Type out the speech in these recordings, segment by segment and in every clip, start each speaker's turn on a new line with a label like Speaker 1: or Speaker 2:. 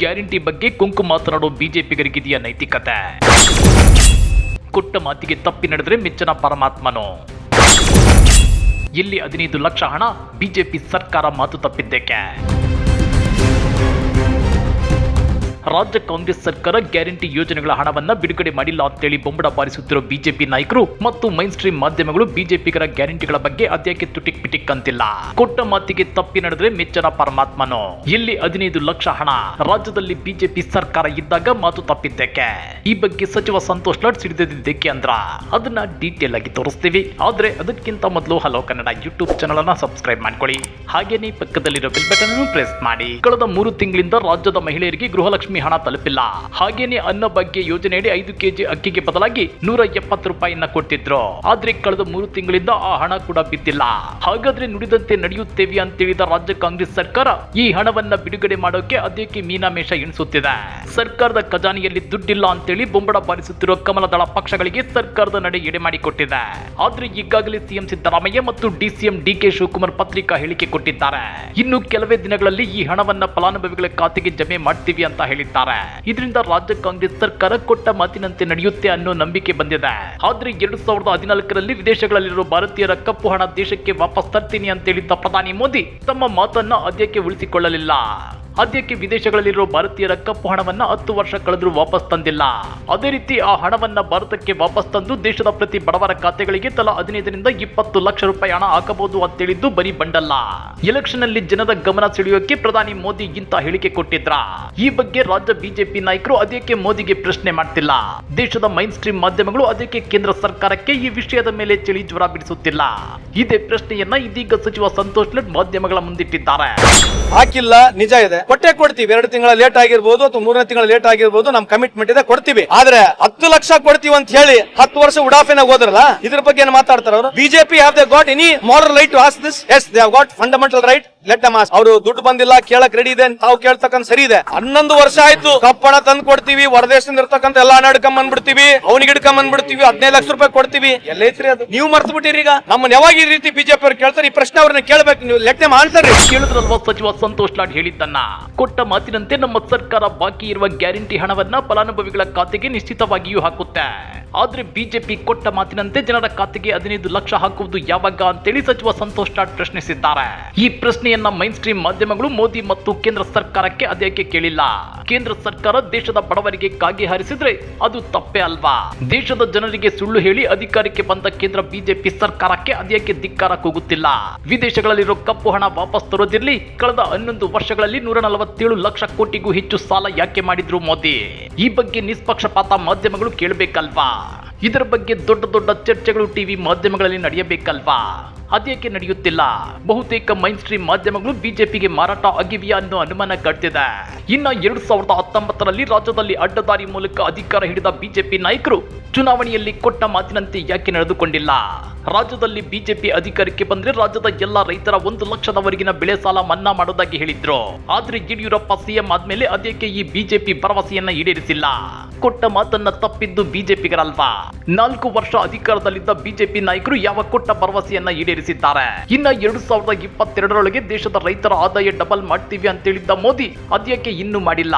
Speaker 1: Guarantee ಬಗ್ಗೆ ಕುಂಕು ಮಾತನಾಡೋ ಬಿಜೆಪಿಗರಿಗಿದೆಯಾ ನೈತಿಕತೆ? ಕೊಟ್ಟ ಮಾತಿಗೆ ತಪ್ಪಿ ನಡೆದರೆ ಮೆಚ್ಚನ ಪರಮಾತ್ಮನು. ಇಲ್ಲಿ ಹದಿನೈದು ಲಕ್ಷ ಹಣ ಬಿಜೆಪಿ ಸರ್ಕಾರ ಮಾತು ತಪ್ಪಿದ್ದೇಕೆ? ರಾಜ್ಯ ಕಾಂಗ್ರೆಸ್ ಸರ್ಕಾರ ಗ್ಯಾರಂಟಿ ಯೋಜನೆಗಳ ಹಣವನ್ನ ಬಿಡುಗಡೆ ಮಾಡಿಲ್ಲ ಅಂತೇಳಿ ಬೊಂಬಡ ಬಾರಿಸುತ್ತಿರುವ ಬಿಜೆಪಿ ನಾಯಕರು ಮತ್ತು ಮೈನ್ ಸ್ಟ್ರೀಮ್ ಮಾಧ್ಯಮಗಳು ಬಿಜೆಪಿಗರ ಗ್ಯಾರಂಟಿಗಳ ಬಗ್ಗೆ ಅದ್ಯಾಕೆ ತುಟಿಕ್ ಪಿಟಿಕ್ ಅಂತಿಲ್ಲ? ಕೊಟ್ಟ ಮಾತಿಗೆ ತಪ್ಪಿ ನಡೆದ್ರೆ ಮೆಚ್ಚನ ಪರಮಾತ್ಮನು. ಇಲ್ಲಿ ಹದಿನೈದು ಲಕ್ಷ ಹಣ. ರಾಜ್ಯದಲ್ಲಿ ಬಿಜೆಪಿ ಸರ್ಕಾರ ಇದ್ದಾಗ ಮಾತು ತಪ್ಪಿದ್ದಕ್ಕೆ. ಈ ಬಗ್ಗೆ ಸಚಿವ ಸಂತೋಷ್ ಲಾಡ್ ಸಿಡಿದಿದ್ದಕ್ಕೆ ಅಂದ್ರ. ಅದನ್ನ ಡೀಟೇಲ್ ಆಗಿ ತೋರಿಸ್ತೀವಿ. ಆದ್ರೆ ಅದಕ್ಕಿಂತ ಮೊದಲು ಹಲೋ ಕನ್ನಡ ಯೂಟ್ಯೂಬ್ ಚಾನಲ್ ಅನ್ನ ಸಬ್ಸ್ಕ್ರೈಬ್ ಮಾಡ್ಕೊಳ್ಳಿ. ಹಾಗೇನೆ ಪಕ್ಕದಲ್ಲಿರೋ ಬೆಲ್ ಬಟನ್ ಪ್ರೆಸ್ ಮಾಡಿ. ಕಳೆದ ಮೂರು ತಿಂಗಳಿಂದ ರಾಜ್ಯದ ಮಹಿಳೆಯರಿಗೆ ಗೃಹಲಕ್ಷ್ಮಿ ಹಣ ತಲುಪಿಲ್ಲ. ಹಾಗೇನೆ ಅನ್ನ ಬಗ್ಗೆ ಯೋಜನೆಯಡಿ ಐದು ಕೆಜಿ ಅಕ್ಕಿಗೆ ಬದಲಾಗಿ ನೂರ ಎಪ್ಪತ್ತು ರೂಪಾಯಿಯನ್ನ ಕೊಡ್ತಿದ್ರು. ಆದ್ರೆ ಕಳೆದ ಮೂರು ತಿಂಗಳಿಂದ ಆ ಹಣ ಕೂಡ ಬಿದ್ದಿಲ್ಲ. ಹಾಗಾದ್ರೆ ನುಡಿದಂತೆ ನಡೆಯುತ್ತೇವೆ ಅಂತೇಳಿದ ರಾಜ್ಯ ಕಾಂಗ್ರೆಸ್ ಸರ್ಕಾರ ಈ ಹಣವನ್ನ ಬಿಡುಗಡೆ ಮಾಡೋಕೆ ಅದಕ್ಕೆ ಮೀನಾಮೇಷ ಎಣಿಸುತ್ತಿದೆ? ಸರ್ಕಾರದ ಖಜಾನೆಯಲ್ಲಿ ದುಡ್ಡಿಲ್ಲ ಅಂತೇಳಿ ಬೊಂಬಡ ಬಾರಿಸುತ್ತಿರುವ ಕಮಲದಳ ಪಕ್ಷಗಳಿಗೆ ಸರ್ಕಾರದ ನಡೆ ಎಡೆ ಮಾಡಿಕೊಟ್ಟಿದೆ. ಆದ್ರೆ ಈಗಾಗಲೇ ಸಿಎಂ ಸಿದ್ದರಾಮಯ್ಯ ಮತ್ತು ಡಿಸಿಎಂ ಡಿಕೆ ಶಿವಕುಮಾರ್ ಪತ್ರಿಕಾ ಹೇಳಿಕೆ ಕೊಟ್ಟಿದ್ದಾರೆ. ಇನ್ನು ಕೆಲವೇ ದಿನಗಳಲ್ಲಿ ಈ ಹಣವನ್ನ ಫಲಾನುಭವಿಗಳ ಖಾತೆಗೆ ಜಮೆ ಮಾಡ್ತೀವಿ ಅಂತ ಹೇಳಿದ್ದಾರೆ ಇದರಿಂದ ರಾಜ್ಯ ಕಾಂಗ್ರೆಸ್ ಸರ್ಕಾರ ಕೊಟ್ಟ ಮಾತಿನಂತೆ ನಡೆಯುತ್ತೆ ಅನ್ನೋ ನಂಬಿಕೆ ಬಂದಿದೆ. ಆದ್ರೆ ಎರಡ್ ಸಾವಿರದ ಹದಿನಾಲ್ಕರಲ್ಲಿ ವಿದೇಶಗಳಲ್ಲಿರುವ ಭಾರತೀಯರ ಕಪ್ಪು ಹಣ ದೇಶಕ್ಕೆ ವಾಪಸ್ ತರ್ತೀನಿ ಅಂತ ಹೇಳಿದ್ದ ಪ್ರಧಾನಿ ಮೋದಿ ತಮ್ಮ ಮಾತನ್ನ ಅದ್ಯಕ್ಕೆ ಉಳಿಸಿಕೊಳ್ಳಲಿಲ್ಲ. ಅದ್ಯಕ್ಕೆ ವಿದೇಶಗಳಲ್ಲಿರುವ ಭಾರತೀಯರ ಕಪ್ಪು ಹಣವನ್ನ ಹತ್ತು ವರ್ಷ ಕಳೆದರೂ ವಾಪಸ್ ತಂದಿಲ್ಲ. ಅದೇ ರೀತಿ ಆ ಹಣವನ್ನ ಭಾರತಕ್ಕೆ ವಾಪಸ್ ತಂದು ದೇಶದ ಪ್ರತಿ ಬಡವರ ಖಾತೆಗಳಿಗೆ ತಲಾ ಹದಿನೈದರಿಂದ ಇಪ್ಪತ್ತು ಲಕ್ಷ ರೂಪಾಯಿ ಹಣ ಹಾಕಬಹುದು ಅಂತೇಳಿದ್ದು ಬರೀ ಬಂಡಲ್ಲ. ಎಲೆಕ್ಷನ್ ಅಲ್ಲಿ ಜನರ ಗಮನ ಸೆಳೆಯೋಕೆ ಪ್ರಧಾನಿ ಮೋದಿ ಇಂತ ಹೇಳಿಕೆ ಕೊಟ್ಟಿದ್ರ. ಈ ಬಗ್ಗೆ ರಾಜ್ಯ ಬಿಜೆಪಿ ನಾಯಕರು ಅದಕ್ಕೆ ಮೋದಿಗೆ ಪ್ರಶ್ನೆ ಮಾಡ್ತಿಲ್ಲ. ದೇಶದ ಮೈನ್ ಸ್ಟ್ರೀಮ್ ಮಾಧ್ಯಮಗಳು ಅದಕ್ಕೆ ಕೇಂದ್ರ ಸರ್ಕಾರಕ್ಕೆ ಈ ವಿಷಯದ ಮೇಲೆ ಚಳಿ ಜ್ವರ ಬಿಡಿಸುತ್ತಿಲ್ಲ. ಇದೇ ಪ್ರಶ್ನೆಯನ್ನ ಇದೀಗ ಸಚಿವ ಸಂತೋಷ್ ಲಡ್ ಮಾಧ್ಯಮಗಳ ಮುಂದಿಟ್ಟಿದ್ದಾರೆ.
Speaker 2: ಹಾಕಿಲ್ಲ, ನಿಜ ಇದೆ. ಕೊಟ್ಟೆ ಕೊಡ್ತೀವಿ. ಎರಡು ತಿಂಗಳ ಲೇಟ್ ಆಗಿರ್ಬೋದು ಅಥವಾ ಮೂರನೇ ತಿಂಗಳ ಲೇಟ್ ಆಗಿರ್ಬೋದು ನಮ್ ಕಮಿಟ್ಮೆಂಟ್ ಇದೆ, ಕೊಡ್ತೀವಿ. ಆದ್ರೆ ಹತ್ತು ಲಕ್ಷ ಕೊಡ್ತೀವಿ ಅಂತ ಹೇಳಿ ಹತ್ತು ವರ್ಷ ಉಡಾಫೆನಾಗ ಹೋದ್ರಲ್ಲ, ಇದ್ರ ಬಗ್ಗೆ ಏನ್ ಮಾತಾಡ್ತಾರ ಅವರು? BJP have they got any moral right to ask this as they have got fundamental right let them ask ಅವರು ದುಡ್ಡು ಬಂದಿಲ್ಲ, ಕೇಳಕ್ ರೆಡಿ ಇದೆ ತಾವು ಕೇಳ್ತಕ್ಕಂತ ಸರಿ ಇದೆ. ಹನ್ನೊಂದು ವರ್ಷ ಆಯ್ತು, ಕಪ್ಪಣ ತಂದು ಕೊಡ್ತೀವಿ, ಹೊರದೇಶದಿಂದ ಇರ್ತಕ್ಕಂತ ಎಲ್ಲಾ ಹಣ ಹಿಡ್ಕೊಂಡ್ ಬಂದ್ಬಿಡ್ತೀವಿ ಅವ್ನಿಗೆ ಹಿಡ್ಕೊಂಡ್ ಬಂದ್ಬಿಡ್ತೀವಿ, ಹದಿನೈದು ಲಕ್ಷ ರೂಪಾಯಿ ಕೊಡ್ತೀವಿ. ಎಲ್ಲೈತ್ರಿ ಅದು. ನೀವು ಮರ್ತು ಬಿಟ್ಟಿರಿ ಈಗ. ನಮ್ಮನ್ನ ಯಾವಾಗ ಈ ರೀತಿ ಬಿಜೆಪಿ ಅವ್ರು ಕೇಳ್ತಾರೆ? ಈ ಪ್ರಶ್ನೆ ಅವ್ರನ್ನ ಕೇಳ್ಬೇಕು ನೀವು. ಲೆಟ್ ದಮ್ ಆನ್ಸರ್
Speaker 1: ಕೇಳಿದ್ರಲ್ವಾ ಸಚಿವ ಸಂತೋಷ್ ಲಾಡ್ ಹೇಳಿದ್ದನ್ನ. ಕೊಟ್ಟ ಮಾತಿನಂತೆ ನಮ್ಮ ಸರ್ಕಾರ ಬಾಕಿ ಇರುವ ಗ್ಯಾರಂಟಿ ಹಣವನ್ನ ಫಲಾನುಭವಿಗಳ ಖಾತೆಗೆ ನಿಶ್ಚಿತವಾಗಿಯೂ ಹಾಕುತ್ತೆ. ಆದ್ರೆ ಬಿಜೆಪಿ ಕೊಟ್ಟ ಮಾತಿನಂತೆ ಜನರ ಖಾತೆಗೆ ಹದಿನೈದು ಲಕ್ಷ ಹಾಕುವುದು ಯಾವಾಗ ಅಂತೇಳಿ ಸಚಿವ ಸಂತೋಷ್ ಟಾಟ್ ಪ್ರಶ್ನಿಸಿದ್ದಾರೆ. ಈ ಪ್ರಶ್ನೆಯನ್ನ ಮೈನ್ ಸ್ಟ್ರೀಮ್ ಮಾಧ್ಯಮಗಳು ಮೋದಿ ಮತ್ತು ಕೇಂದ್ರ ಸರ್ಕಾರಕ್ಕೆ ಅದೇಕೆ ಕೇಳಿಲ್ಲ? ಕೇಂದ್ರ ಸರ್ಕಾರ ದೇಶದ ಬಡವರಿಗೆ ಕಾಗೆ ಹಾರಿಸಿದ್ರೆ ಅದು ತಪ್ಪೇ ಅಲ್ವಾ? ದೇಶದ ಜನರಿಗೆ ಸುಳ್ಳು ಹೇಳಿ ಅಧಿಕಾರಕ್ಕೆ ಬಂದ ಕೇಂದ್ರ ಬಿಜೆಪಿ ಸರ್ಕಾರಕ್ಕೆ ಅದೇಕೆ ಧಿಕ್ಕಾರ ಕೂಗುತ್ತಿಲ್ಲ? ವಿದೇಶಗಳಲ್ಲಿರೋ ಕಪ್ಪು ಹಣ ವಾಪಸ್ ತರೋದಿರ್ಲಿ, ಕಳೆದ ಹನ್ನೊಂದು ವರ್ಷಗಳಲ್ಲಿ ನೂರ ನಲವತ್ತೇಳು ಲಕ್ಷ ಕೋಟಿಗೂ ಹೆಚ್ಚು ಸಾಲ ಯಾಕೆ ಮಾಡಿದ್ರು ಮೋದಿ? ಈ ಬಗ್ಗೆ ನಿಷ್ಪಕ್ಷಪಾತ ಮಾಧ್ಯಮಗಳು ಕೇಳಬೇಕಲ್ವಾ? ಇದರ ಬಗ್ಗೆ ದೊಡ್ಡ ದೊಡ್ಡ ಚರ್ಚೆಗಳು ಟಿವಿ ಮಾಧ್ಯಮಗಳಲ್ಲಿ ನಡೆಯಬೇಕಲ್ವಾ? ಅದೇಕೆ ನಡೆಯುತ್ತಿಲ್ಲ? ಬಹುತೇಕ ಮೈನ್ ಸ್ಟ್ರೀಮ್ ಮಾಧ್ಯಮಗಳು ಬಿಜೆಪಿಗೆ ಮಾರಾಟ ಆಗಿವೆಯಾ ಅನ್ನೋ ಅನುಮಾನ ಕಟ್ಟಿದೆ ಇನ್ನ ಎರಡ್ ಸಾವಿರದ ಹತ್ತೊಂಬತ್ತರಲ್ಲಿ ರಾಜ್ಯದಲ್ಲಿ ಅಡ್ಡದಾರಿ ಮೂಲಕ ಅಧಿಕಾರ ಹಿಡಿದ ಬಿಜೆಪಿ ನಾಯಕರು ಚುನಾವಣೆಯಲ್ಲಿ ಕೊಟ್ಟ ಮಾತಿನಂತೆ ಯಾಕೆ ನಡೆದುಕೊಂಡಿಲ್ಲ? ರಾಜ್ಯದಲ್ಲಿ ಬಿಜೆಪಿ ಅಧಿಕಾರಕ್ಕೆ ಬಂದ್ರೆ ರಾಜ್ಯದ ಎಲ್ಲಾ ರೈತರ ಒಂದು ಲಕ್ಷದವರೆಗಿನ ಬೆಳೆ ಸಾಲ ಮನ್ನಾ ಮಾಡೋದಾಗಿ ಹೇಳಿದ್ರು. ಆದ್ರೆ ಯಡಿಯೂರಪ್ಪ ಸಿಎಂ ಆದ್ಮೇಲೆ ಅದಕ್ಕೆ ಈ ಬಿಜೆಪಿ ಭರವಸೆಯನ್ನ ಈಡೇರಿಸಿಲ್ಲ? ಕೊಟ್ಟ ಮಾತನ್ನ ತಪ್ಪಿದ್ದು ಬಿಜೆಪಿಗರಲ್ವಾ? ನಾಲ್ಕು ವರ್ಷ ಅಧಿಕಾರದಲ್ಲಿದ್ದ ಬಿಜೆಪಿ ನಾಯಕರು ಯಾವ ಕೊಟ್ಟ ಭರವಸೆಯನ್ನ ಈಡೇರಿಸಿದ್ದಾರೆ? ಇನ್ನ ಎರಡ್ ಸಾವಿರದ ಇಪ್ಪತ್ತೆರಡರೊಳಗೆ ದೇಶದ ರೈತರ ಆದಾಯ ಡಬಲ್ ಮಾಡ್ತೀವಿ ಅಂತ ಹೇಳಿದ್ದ ಮೋದಿ ಅದಕ್ಕೆ ಇನ್ನೂ ಮಾಡಿಲ್ಲ?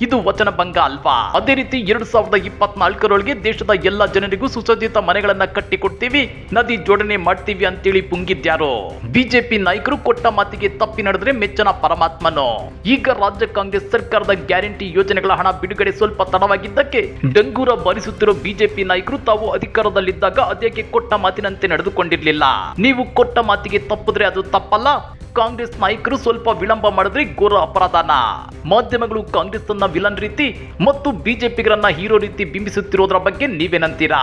Speaker 1: ಇದು ವಚನ ಭಂಗ ಅಲ್ವಾ? ಅದೇ ರೀತಿ ಎರಡ್ ಸಾವಿರದ ಇಪ್ಪತ್ನಾಲ್ಕರೊಳಗೆ ದೇಶದ ಎಲ್ಲ ಜನರಿಗೂ ಸುಸಜ್ಜಿತ ಮನೆಗಳನ್ನ ಕಟ್ಟಿಕೊಡ್ತೀವಿ. ನದಿ ಜೋಡಣೆ ಮಾಡ್ತೀವಿ ಅಂತೇಳಿ ಪುಂಗಿದ್ಯಾರೋ ಬಿಜೆಪಿ ನಾಯಕರು ಕೊಟ್ಟ ಮಾತಿಗೆ ತಪ್ಪಿ ನಡೆದ್ರೆ ಮೆಚ್ಚನ ಪರಮಾತ್ಮನು? ಈಗ ರಾಜ್ಯ ಕಾಂಗ್ರೆಸ್ ಸರ್ಕಾರದ ಗ್ಯಾರಂಟಿ ಯೋಜನೆಗಳ ಹಣ ಬಿಡುಗಡೆ ಸ್ವಲ್ಪ ತಡವಾಗಿದ್ದಕ್ಕೆ ಡಂಗೂರ ಬಾರಿಸುತ್ತಿರೋ ಬಿಜೆಪಿ ನಾಯಕರು ತಾವು ಅಧಿಕಾರದಲ್ಲಿದ್ದಾಗ ಅದೇಕೆ ಕೊಟ್ಟ ಮಾತಿನಂತೆ ನಡೆದುಕೊಂಡಿರ್ಲಿಲ್ಲ? ನೀವು ಕೊಟ್ಟ ಮಾತಿಗೆ ತಪ್ಪಿದ್ರೆ ಅದು ತಪ್ಪಲ್ಲ. ಕಾಂಗ್ರೆಸ್ ನಾಯಕರು ಸ್ವಲ್ಪ ವಿಳಂಬ ಮಾಡಿದ್ರೆ ಘೋರ ಅಪರಾಧನ. ಮಾಧ್ಯಮಗಳು ಕಾಂಗ್ರೆಸ್ ಅನ್ನ ವಿಲನ್ ರೀತಿ ಮತ್ತು ಬಿಜೆಪಿಗರನ್ನ ಹೀರೋ ರೀತಿ ಬಿಂಬಿಸುತ್ತಿರೋದ್ರ ಬಗ್ಗೆ ನೀವೇನಂತೀರಾ?